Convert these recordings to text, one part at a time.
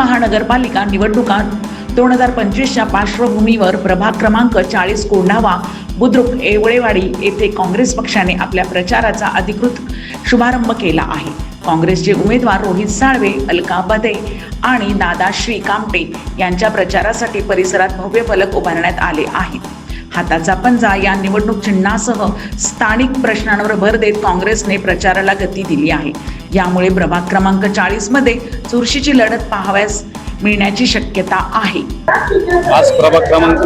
महानगरपालिका निवडणुका दोन हजार पंचवीसच्या पार्श्वभूमीवर प्रभाग क्रमांक चाळीस कोंढावा बुद्रुक येवळेवाडी येथे काँग्रेस पक्षाने आपल्या प्रचाराचा अधिकृत शुभारंभ केला आहे. काँग्रेसचे उमेदवार रोहित साळवे अलका बदे आणि दादाश्री कामटे यांच्या प्रचारासाठी परिसरात भव्य फलक उभारण्यात आले आहेत. हाताचा पंजा या निवडणूक चिन्हासह स्थानिक प्रश्नांवर भर देत काँग्रेसने प्रचाराला गती दिली आहे. यामुळे प्रभाग क्रमांक चाळीसमध्ये चुरशीची लढत पाहावयास मिळण्याची शक्यता आहे. आज प्रभाग क्रमांक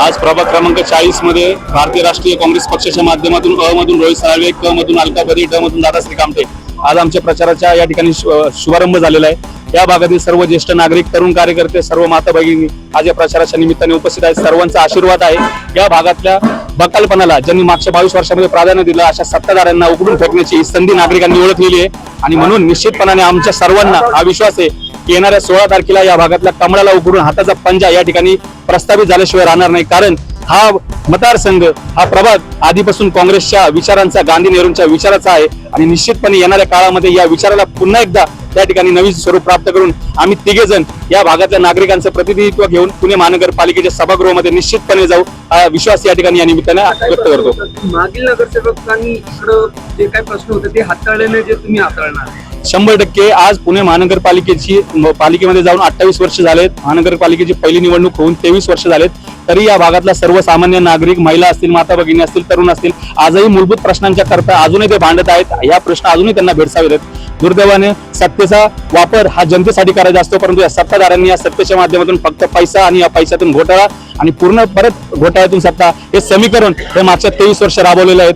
आज प्रभाग क्रमांक चाळीसमध्ये भारतीय राष्ट्रीय काँग्रेस पक्षाच्या माध्यमातून अ मधून रोहित साळवे क मधून अलका बदी ड मधून दादाश्री कामटे. आज आमच्या प्रचाराच्या या ठिकाणी शुभारंभ झालेला आहे. या भागातील सर्व ज्येष्ठ नागरिक तरुण कार्यकर्ते सर्व माता भगिनी आज या प्रचाराच्या निमित्ताने उपस्थित आहेत. सर्वांचा आशीर्वाद आहे. या भागातल्या बकालपणाला ज्यांनी मागच्या बावीस वर्षामध्ये प्राधान्य दिलं अशा सत्ताधाऱ्यांना उघडून फेकण्याची संधी नागरिकांनी ओळखलेली आहे. आणि म्हणून निश्चितपणाने आमच्या सर्वांना हा विश्वास आहे की येणाऱ्या सोळा तारखेला या भागातल्या कमळाला उघडून हाताचा पंजा या ठिकाणी प्रस्तावित झाल्याशिवाय राहणार नाही. कारण हा मतदारसंघ हा प्रभाग आधीपासून काँग्रेसच्या विचारांचा गांधी नेहरूंच्या विचाराचा आहे. आणि निश्चितपणे येणाऱ्या काळामध्ये या विचाराला पुन्हा एकदा त्या ठिकाणी नवीन स्वरूप प्राप्त करून आम्ही तिघे जण या भागातल्या नागरिकांचं प्रतिनिधित्व घेऊन पुणे महानगरपालिकेच्या सभागृहामध्ये निश्चितपणे जाऊ. हा विश्वास या ठिकाणी या निमित्ताने व्यक्त करतो. मागील नगरसेवकांनी इकडं जे काही प्रश्न होते ते हाताळल्याने जे तुम्ही हाताळणार शंभर टक्के आज पुणे महानगरपालिकेची पालिकेमध्ये जाऊन अठ्ठावीस वर्ष झालेत. महानगरपालिकेची पहिली निवडणूक होऊन तेवीस वर्ष झालेत. तरी या भागातला सर्वसामान्य नागरिक महिला असतील माता भगिनी असतील तरुण असतील आजही मूलभूत प्रश्नांच्या करता अजूनही ते भांडत आहेत. या प्रश्न अजूनही त्यांना भेडसावेत. आहेत दुर्दैवाने सत्तेचा वापर हा जनतेसाठी करायचा असतो परंतु या सत्ताधाऱ्यांनी या सत्तेच्या माध्यमातून फक्त पैसा आणि या पैशातून घोटाळा आणि पूर्ण परत घोटाळ्यातून सत्ता हे समीकरण हे मागच्या तेवीस वर्ष राबवलेले आहेत.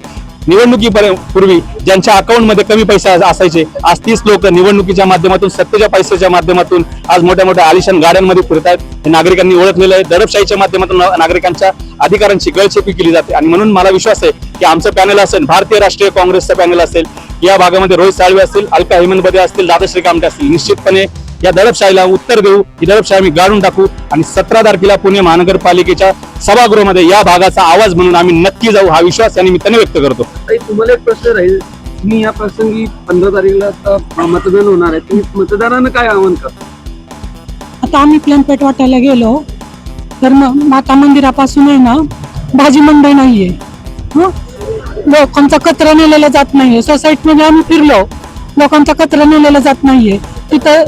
निवडणुकीपर्यंत पूर्वी ज्यांच्या अकाउंटमध्ये कमी पैसे असायचे आज तीस लोक निवडणुकीच्या माध्यमातून सत्तेच्या पैशाच्या माध्यमातून आज मोठ्या मोठ्या आलिशान गाड्यांमध्ये फिरत आहेत हे नागरिकांनी ओळखलेलं आहे. दडपशाहीच्या माध्यमातून नागरिकांच्या अधिकारांची गळचेपी केली जाते. आणि म्हणून मला विश्वास आहे की आमचं पॅनल असेल भारतीय राष्ट्रीय काँग्रेसचं पॅनल असेल या भागामध्ये रोहित साळवे असतील अलका हेमंत बदे असतील दादाश्री कामटे असतील निश्चितपणे या दडपशाहीला उत्तर देऊ. ही दडपशाही आम्ही गाडून टाकू. आणि सतरा तारखेला पुणे महानगरपालिकेच्या सभागृहामध्ये या भागाचा आवाज म्हणून आम्ही नक्की जाऊ. हा विश्वास या निमित्ताने व्यक्त करतो. तुम्हाला एक प्रश्न राहील. तुम्ही या प्रसंगी पंधरा तारखेला आता मतदान होणार आहे. तुम्ही मतदारांना काय आव्हान करता? आता आम्ही प्लॅन पेट वाटायला गेलो. तर मग माता मंदिरापासून आहे ना भाजी मंडई नाहीये. हं? लोकांचा कचरा नेलेला जात नाहीये. सोसायटीमध्ये आम्ही फिरलो. लोकांचा कचरा नेलेला जात नाहीये. तिथं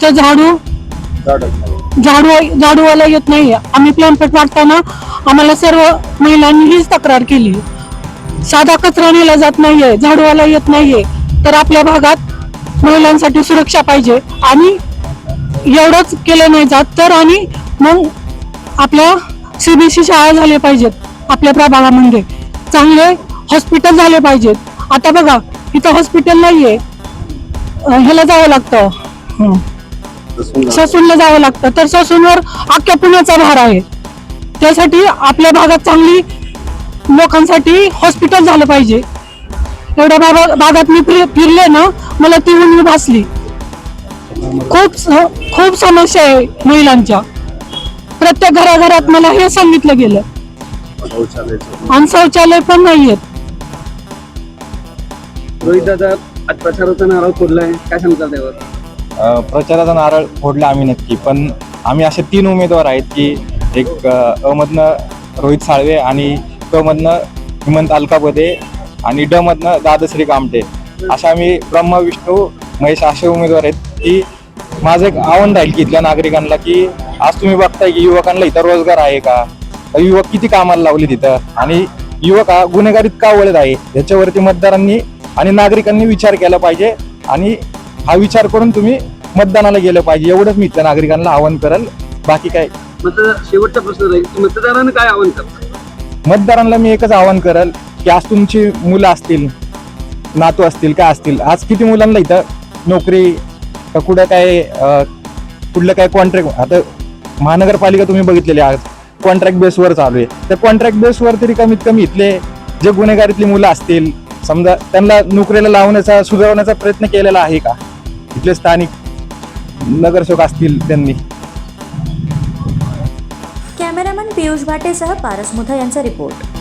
तिथं झाडू? झाडू झाडूवाला येत नाही. आम्ही प्लॅनपेट वाटताना आम्हाला सर्व महिलांनी हीच तक्रार केली. साधा कचरा नेला जात नाहीये झाडूवाला येत नाहीये. तर आपल्या भागात महिलांसाठी सुरक्षा पाहिजे. आणि एवढंच केलं नाही जात तर आणि मग आपल्या सीबीसी शाळा झाल्या पाहिजेत आपल्या प्रभागामध्ये. चांगले हॉस्पिटल झाले पाहिजेत. आता बघा इथं हॉस्पिटल नाहीये. ह्याला जावं लागतं. ससूनला. जावं लागतं. तर ससूनवर अख्ख्या पुण्याचा भार आहे. त्यासाठी आपल्या भागात चांगली लोकांसाठी हॉस्पिटल झालं पाहिजे. एवढ्या भागा- भागात मी फिर- फिरले ना मला ती उणीव भासली. खूप खूप समस्या आहे महिलांच्या. प्रत्येक घराघरात मला हे सांगितलं गेलं. आणि शौचालय पण नाहीयेत. रोहित दादा आज प्रचाराचा नारळ फोडलाय. काय सांगता त्यावर? प्रचाराचा नारळ फोडला आम्ही नक्की. पण आम्ही असे तीन उमेदवार आहेत की एक अमधनं रोहित साळवे आणि क मधनं हेमंत अलकापदे आणि ड मधनं दादश्री कामटे. असे आम्ही ब्रह्म विष्णू महेश असे उमेदवार आहेत की माझं एक आव्हान राहील की इथल्या नागरिकांना की आज तुम्ही बघताय की युवकांना इथं रोजगार आहे का? युवक किती कामाला लावले तिथं? आणि युवक हा गुन्हेगारीत का वळत आहे? याच्यावरती मतदारांनी आणि नागरिकांनी विचार केला पाहिजे आणि हा विचार करून तुम्ही मतदानाला गेलं पाहिजे एवढंच मी इथल्या नागरिकांना आवाहन करेल. बाकी काय? मतदार शेवटचा प्रश्न राहील की मतदारांना काय आव्हान करता मतदारांना मी एकच आवाहन करेल की आज तुमची मुलं असतील नातू असतील काय असतील आज किती मुलांना इथं नोकरी कुठं काय कुठलं काय कॉन्ट्रॅक्ट आता महानगरपालिका तुम्ही बघितलेली आज कॉन्ट्रॅक्ट बेसवर चालू आहे. तर कॉन्ट्रॅक्ट बेसवर तरी कमीत कमी इथले जे गुन्हेगारीतली मुलं असतील समजा त्यांना नोकरीला लावण्याचा सुधारवण्याचा प्रयत्न केलेला आहे का? इथले स्थानिक नगरसेवक असतील त्यांनी. कॅमेरामन पियुष भाटेसह पारस मुथा यांचा रिपोर्ट